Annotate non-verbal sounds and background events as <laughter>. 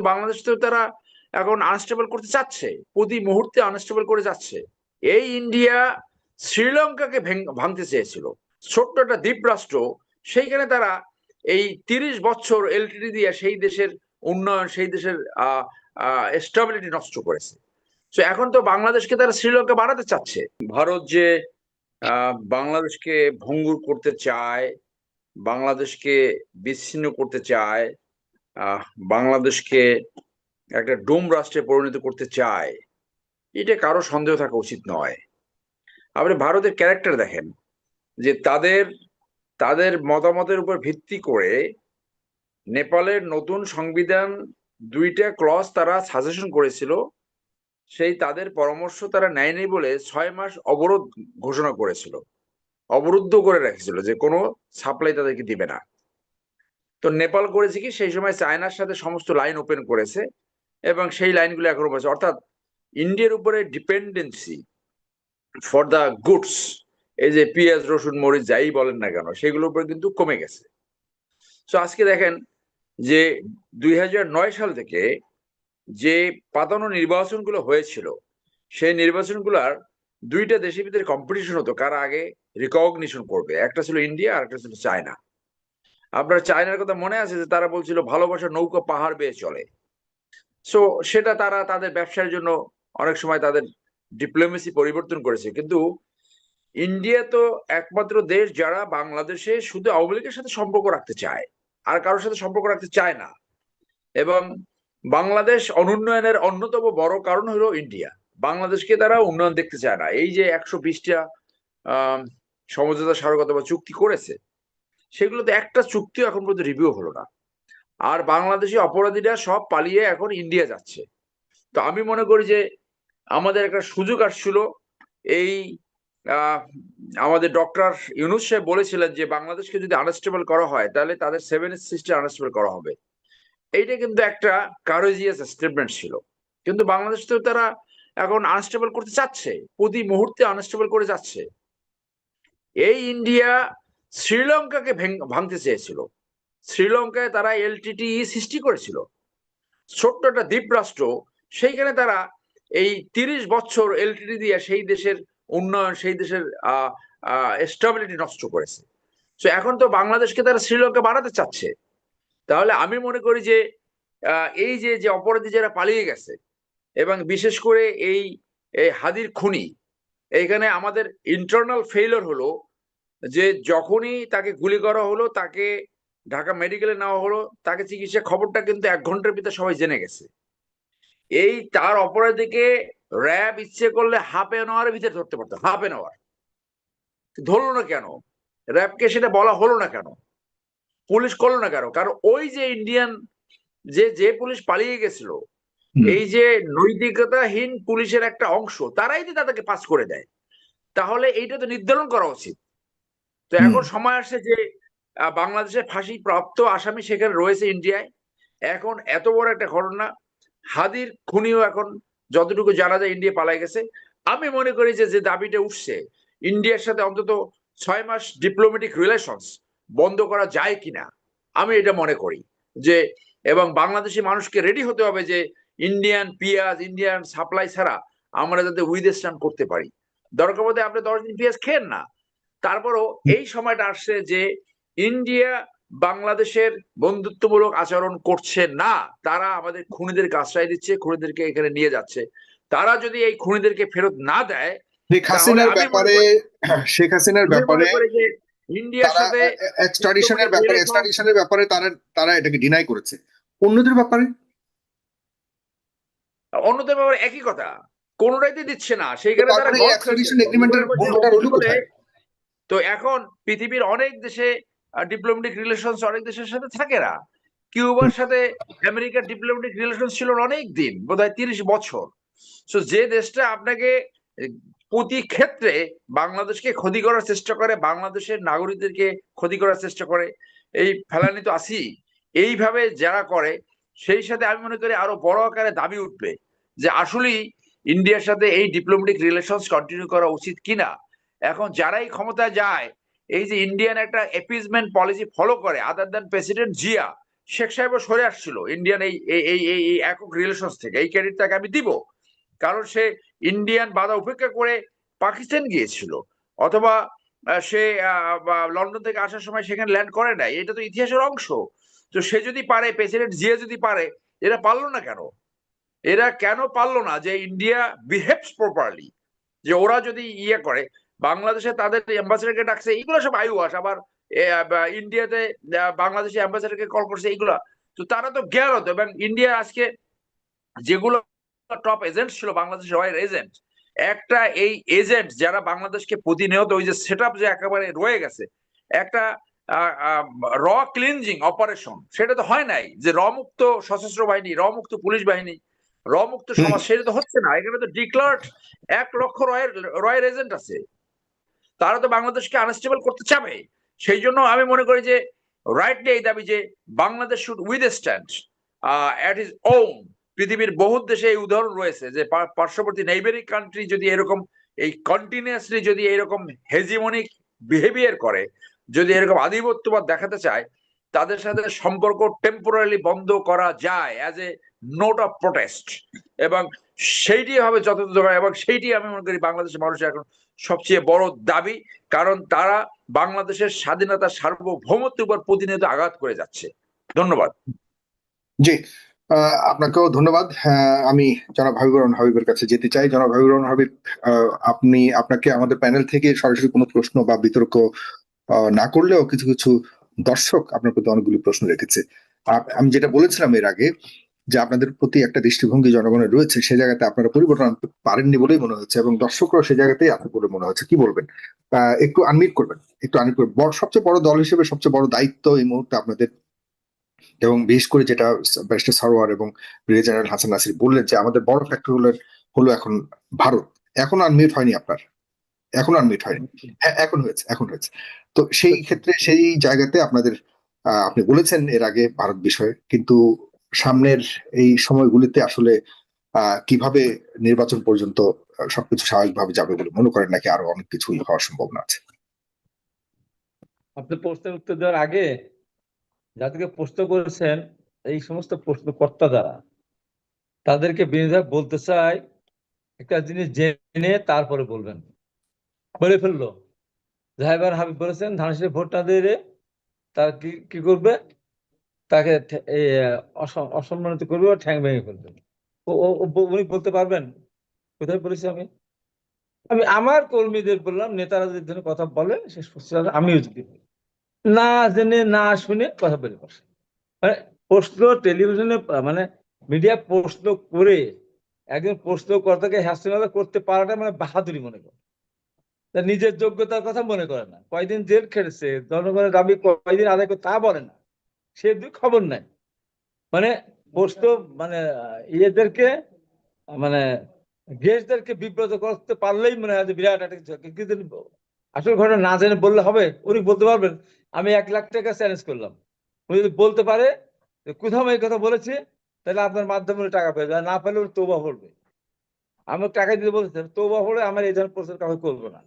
বাংলাদেশ তো তারা এখন আনস্টেবল করতে চাচ্ছে। প্রতি মুহূর্তে আনস্টেবল করে যাচ্ছে। এই ইন্ডিয়া শ্রীলঙ্কাকে ভেঙ- ভাঙতে চেয়েছিল। ছোট্ট একটা দ্বীপ রাষ্ট্র সেইখানে তারা এই তিরিশ বছর এলটিডি দিয়ে সেই দেশের উন্নয়ন, সেই দেশের স্টেবিলিটি নষ্ট করেছে। তো এখন তো বাংলাদেশকে তারা শ্রীলঙ্কা বাড়াতে চাচ্ছে। ভারত যে বাংলাদেশকে ভঙ্গুর করতে চায়, বাংলাদেশকে বিচ্ছিন্ন করতে চায় বাংলাদেশকে একটা ডোম রাষ্ট্রে পরিণত করতে চায়, এটা কারও সন্দেহ থাকা উচিত নয়। আপনি ভারতের ক্যারেক্টার দেখেন, যে তাদের তাদের মতামতের উপর ভিত্তি করে নেপালের নতুন সংবিধান দুইটা ক্লস তারা সাজেশন করেছিল, সেই তাদের পরামর্শ তারা নেয়নি বলে ছয় মাস অবরোধ ঘোষণা করেছিল। অবরুদ্ধ করে রেখেছিল যে কোনো সাপ্লাই তাদেরকে দিবে না। তো নেপাল করেছে কি? সেই সময় চায়নার সাথে সমস্ত লাইন ওপেন করেছে এবং সেই লাইনগুলো এখনও বলছে অর্থাৎ ইন্ডিয়ার উপরে ডিপেন্ডেন্সি ফর দ্য গুডস, এই যে পেঁয়াজ, রসুন, মরিচ, যাই বলেন না কেন, সেগুলোর উপরে কিন্তু কমে গেছে। তো আজকে দেখেন যে দুই হাজার নয় সাল থেকে যে পাতানো নির্বাচনগুলো হয়েছিল, সেই নির্বাচনগুলোর দুইটা দেশের ভিতরে কম্পিটিশন হতো, কারা আগে রিকগনিশন করবে, একটা ছিল ইন্ডিয়া আর একটা ছিল চায়না। আপনার চায়নার কথা মনে আছে যে তারা বলছিল ভালোবাসা নৌকা পাহাড় বেয়ে চলে। সো সেটা তারা তাদের ব্যবসার জন্য অনেক সময় তাদের ডিপ্লোমেসি পরিবর্তন করেছে। কিন্তু ইন্ডিয়া তো একমাত্র দেশ যারা বাংলাদেশে শুধু আওয়ামী লীগের সাথে সম্পর্ক রাখতে চায়, আর কারোর সাথে সম্পর্ক রাখতে চায় না। এবং বাংলাদেশ অনুন্নয়নের অন্যতম বড় কারণ হলো ইন্ডিয়া বাংলাদেশকে তারা উন্নয়ন দেখতে চায় না। এই যে একশো বিশটা সমঝোতা স্মারকতা বা চুক্তি করেছে সেগুলোতে একটা চুক্তিও এখন পর্যন্ত রিভিউ হলো না। আর বাংলাদেশি অপরাধীরা সব পালিয়ে এখন ইন্ডিয়া যাচ্ছে। তো আমি মনে করি যে আমাদের একটা সুযোগ আসছিল এই আমাদের ডক্টর ইউনুস সাহেব বলেছিলেন যে বাংলাদেশকে যদি আনস্টেবল করা হয়, তাহলে তাদের সেভেন সিস্টেম আনস্টেবল করা হবে। এইটা কিন্তু একটা কারেজিয়াস স্টেটমেন্ট ছিল। কিন্তু বাংলাদেশ তো তারা এখন আনস্টেবল করতে চাচ্ছে। প্রতি মুহূর্তে আনস্টেবল করে যাচ্ছে। এই ইন্ডিয়া শ্রীলঙ্কাকে ভেঙ- ভাঙতে চেয়েছিল। শ্রীলঙ্কায় তারা এলটিটি সৃষ্টি করেছিল। ছোট্ট একটা দ্বীপ রাষ্ট্র সেইখানে তারা এই তিরিশ বছর এলটিটি দিয়ে সেই দেশের উন্নয়ন, সেই দেশের স্টেবিলিটি নষ্ট করেছে। তো এখন তো বাংলাদেশকে তারা শ্রীলঙ্কা বানাতে চাচ্ছে। তাহলে আমি মনে করি যে এই যে যে অপরাধী যারা পালিয়ে গেছে, এবং বিশেষ করে এই হাদির খুনি, এইখানে আমাদের ইন্টারনাল ফেইলর হলো যে যখনই তাকে গুলি করা হলো তাকে ঢাকা মেডিকেলে নেওয়া হলো তাকে চিকিৎসা খবরটা কিন্তু এক ঘণ্টার ভিতরে সবাই জেনে গেছে। এই তার অপরাধীকে র্যাব ইচ্ছে করলে হাফ এন আওয়ারের ভিতরে ধরতে পারতো হাফ এন আওয়ার ধরলো না কেন? র্যাবকে সেটা বলা হলো না কেন? পুলিশ করল না কেন? কারণ ওই যে ইন্ডিয়ান যে যে পুলিশ পালিয়ে গেছিল এই যে নৈতিকতাহীন পুলিশের একটা অংশ তারাই তো তাদেরকে পাস করে দেয়। তাহলে এইটা তো নির্ধারণ করা উচিত। তো এখন সময় আসছে যে বাংলাদেশে ফাঁসি প্রাপ্ত আসামি সেখানে রয়েছে ইন্ডিয়ায়। এখন এত বড় একটা ঘটনা হাদির খুনিও এখন যতটুকু জানা যায় ইন্ডিয়া পালাই গেছে। আমি মনে করি যে যে দাবিটা উঠছে ইন্ডিয়ার সাথে অন্তত ছয় মাস ডিপ্লোমেটিক রিলেশনস বন্ধ করা যায় কিনা আমি এটা মনে করি। যে এবং বাংলাদেশি মানুষকে রেডি হতে হবে যে ইন্ডিয়ান পেঁয়াজ ইন্ডিয়ান সাপ্লাই ছাড়া আমরা যাতে উইথস্ট্যান্ড করতে পারি। দরকার মধ্যে আপনি দশ দিন পেঁয়াজ খেন না। তারপরও এই সময়টা আসছে যে ইন্ডিয়া বাংলাদেশের বন্ধুত্বমূলক আচরণ করছে না তারা আমাদের খুনিদেরকে আশ্রয় দিচ্ছে খুনিদেরকে এখানে নিয়ে যাচ্ছে। তারা যদি এই খুনিদেরকে ফেরত না দেয় শেখ হাসিনার ব্যাপারে <clears throat> শেখ হাসিনার ব্যাপারে ইন্ডিয়ার তারা সাথে এক্সট্রাডিশনের ব্যাপারে এক্সট্রাডিশনের ব্যাপারে তারা তারা এটাকে ডিনাই করেছে। অন্যদের ব্যাপারে? অন্যদের ব্যাপারে একই কথা। কোনটাইতে দিচ্ছে না। সেইখানে তারা তারপরে গল্প এক্সট্রাডিশন এগ্রিমেন্টের ভূমিকা রইল কোথায়? তো এখন পৃথিবীর অনেক দেশে ডিপ্লোমেটিক রিলেশন অনেক দেশের সাথে থাকে না। কিউবার সাথে আমেরিকার ডিপ্লোমেটিক রিলেশন ছিল অনেক দিন, বোধহয় তিরিশ বছর। সো যে দেশটা আপনাকে প্রতি ক্ষেত্রে বাংলাদেশকে ক্ষতি করার চেষ্টা করে, বাংলাদেশের নাগরিকদেরকে ক্ষতি করার চেষ্টা করে, এই ফেলানি তো আসি এইভাবে যারা করে, সেই সাথে আমি মনে করি আরও বড় আকারে দাবি উঠবে যে আসলেই ইন্ডিয়ার সাথে এই ডিপ্লোমেটিক রিলেশনস কন্টিনিউ করা উচিত কিনা। এখন যারাই ক্ষমতা যায়, এই যে ইন্ডিয়ান একটা এপিজমেন্ট পলিসি ফলো করে other than president Zia Sheikh সাহেবও সরে আসছিল ইন্ডিয়ান এই এই এই একক রিলেশন থেকে, এই ক্রেডিটটাকে আমি দিব। কারণ সে ইন্ডিয়ান বাধা উপেক্ষা করে পাকিস্তান গিয়েছিল, অথবা সে লন্ডন থেকে আসার সময় সেখানে ল্যান্ড করে নাই, এটা তো ইতিহাসের অংশ। তো সে যদি পারে প্রেসিডেন্ট জিয়া যদি পারে, এরা পারল না কেন? এরা কেন পারল না যে ইন্ডিয়া বিহেভস প্রপারলি যে ওরা যদি ইয়ে করে বাংলাদেশে তাদের অ্যাম্বাসেডারকে ডাকছে এগুলো সব আইওয়াস। আবার ইন্ডিয়াতে বাংলাদেশে অ্যাম্বাসেডারকে কল করছে এইগুলা। তো তারা তো জ্ঞান হতো এবং ইন্ডিয়া আজকে যেগুলো টপ এজেন্ট ছিল বাংলাদেশের রয়ের এজেন্ট একটা এই এজেন্ট যারা বাংলাদেশকে প্রতিনিয়ত ওই যে সেট যে একেবারে রয়ে গেছে একটা র ক্লিনজিং অপারেশন সেটা তো হয় নাই। যে র মুক্ত সশস্ত্র বাহিনী র মুক্ত পুলিশ বাহিনী র মুক্ত সমাজ সেটা তো হচ্ছে না। এখানে তো ডিক্লার্ড এক লক্ষ রয়ের রয়ের এজেন্ট আছে। তারা তো বাংলাদেশকে আনস্টেবল করতে চাবে। সেই জন্য আমি মনে করি যে রাইটলি এই দাবি যে, Bangladesh should withstand at is own পৃথিবীর বহুত দেশে এই উদাহরণ রয়েছে যে পার্শ্ববর্তী নেইবারিং কান্ট্রি যদি এরকম, এই কন্টিনিউয়াসলি যদি এরকম হেজিমনিক বিহেভিয়ার করে, যদি এরকম আধিপত্যবাদ দেখাতে চায়, তাদের সাথে সম্পর্ক টেম্পোরারি বন্ধ করা যায় as a note of protest এবং সেইটি হবে যথাযথ এবং সেইটি আমি মনে করি বাংলাদেশের মানুষের এখন সবচেয়ে বড় দাবি কারণ তারা বাংলাদেশের স্বাধীনতা সার্বভৌমত্বের উপর প্রতিনিয়ত আঘাত করে যাচ্ছে। ধন্যবাদ। জি আপনাকেও ধন্যবাদ। হ্যাঁ, আমি জনাব হাবিবুর রহমান হাবিবের কাছে যেতে চাই। জনাব হাবিবুর রহমান হাবিব আপনি আপনাকে আমাদের প্যানেল থেকে সরাসরি কোনো প্রশ্ন বা বিতর্ক না করলেও কিছু কিছু দর্শক আপনার প্রতি অনেকগুলি প্রশ্ন রেখেছে। আমি যেটা বলেছিলাম এর আগে যে আপনাদের প্রতি একটা দৃষ্টিভঙ্গি জনগণের রয়েছে সে জায়গাতে আপনারা পরিবর্তন আনতে পারেননি বলেই মনে হচ্ছে এবং দর্শকরাও সে জায়গাতেই আছে বলে মনে হচ্ছে। কি বলবেন? একটু আনমিট করবেন একটু আনমিট করবেন। বড় সবচেয়ে বড় দল হিসেবে সবচেয়ে বড় দায়িত্ব এই মুহূর্তে আপনাদের এবং বিশেষ করে যেটা ব্যারিস্টার সারোয়ার এবং ব্রিগেডিয়ার জেনারেল হাসান নাসির বললেন যে আমাদের বড় ফ্যাক্টর হলো হলো এখন ভারত। এখন আনমিট হয়নি আপনার। এখন আনমিট হয়নি। হ্যাঁ এখন হয়েছে এখন হয়েছে। তো সেই ক্ষেত্রে সেই জায়গাতে আপনাদের আহ, আপনি বলেছেন এর আগে ভারত বিষয়ে কিন্তু সামনের এই সময়গুলিতে আসলে কীভাবে নির্বাচন পর্যন্ত সবকিছু স্বাভাবিকভাবে যাবে বলে মনে করেন নাকি আরও অনেক কিছুই হওয়ার সম্ভাবনা আছে? আপনি প্রশ্নের উত্তর দেওয়ার আগে যাদেরকে প্রশ্ন করেছেন, এই সমস্ত প্রশ্নকর্তা যারা, তাদেরকে বিনিয়োগ বলতে চাই, একটা জিনিস জেনে তারপরে বলবেন। বলে ফেলল। জাহেবার হাবিব বলেছেন ধানসির ভোট না দিয়ে তার কি কি করবে? তাকে অসম্মানিত করবে ও ঠ্যাং ভেঙে ফেলবে। উনি বলতে পারবেন? কোথায় বলেছি আমি? আমি আমার কর্মীদের বললাম নেতারা যদি কথা বলে, সে সুস্থ- আমিও যদি না জেনে, না শুনে কথা বলে বসে। মানে প্রশ্ন টেলিভিশনে মানে মিডিয়া প্রশ্ন করে, একজন প্রশ্নকর্তাকে হ্যাসিনাদা করতে পারাটা মানে বাহাদুরি মনে করে। নিজের যোগ্যতার কথা মনে করে না। কয়দিন জেল খেটেছে, জনগণের দাবি কয়দিন আদায় করে তা বলে না। সে খবর নাই। মানে প্রশ্ন মানে ইয়েদেরকে মানে গেস্টদেরকে বিব্রত করতে পারলেই মনে হয় বিরাট একটা কিছু। আসল ঘটনা না জেনে বললে হবে, উনি বলতে পারবেন, আমি এক লাখ টাকা চ্যালেঞ্জ করলাম। উনি যদি বলতে পারে কোথাও এই কথা বলেছি, তাহলে আপনার মাধ্যমে টাকা পেয়ে যাবে না পেলে উনি তোবা পড়বে আমি টাকা দিতে বলতে তৌবা পড়ে আমার এই ধরনের প্রশ্ন কাউকে করব না।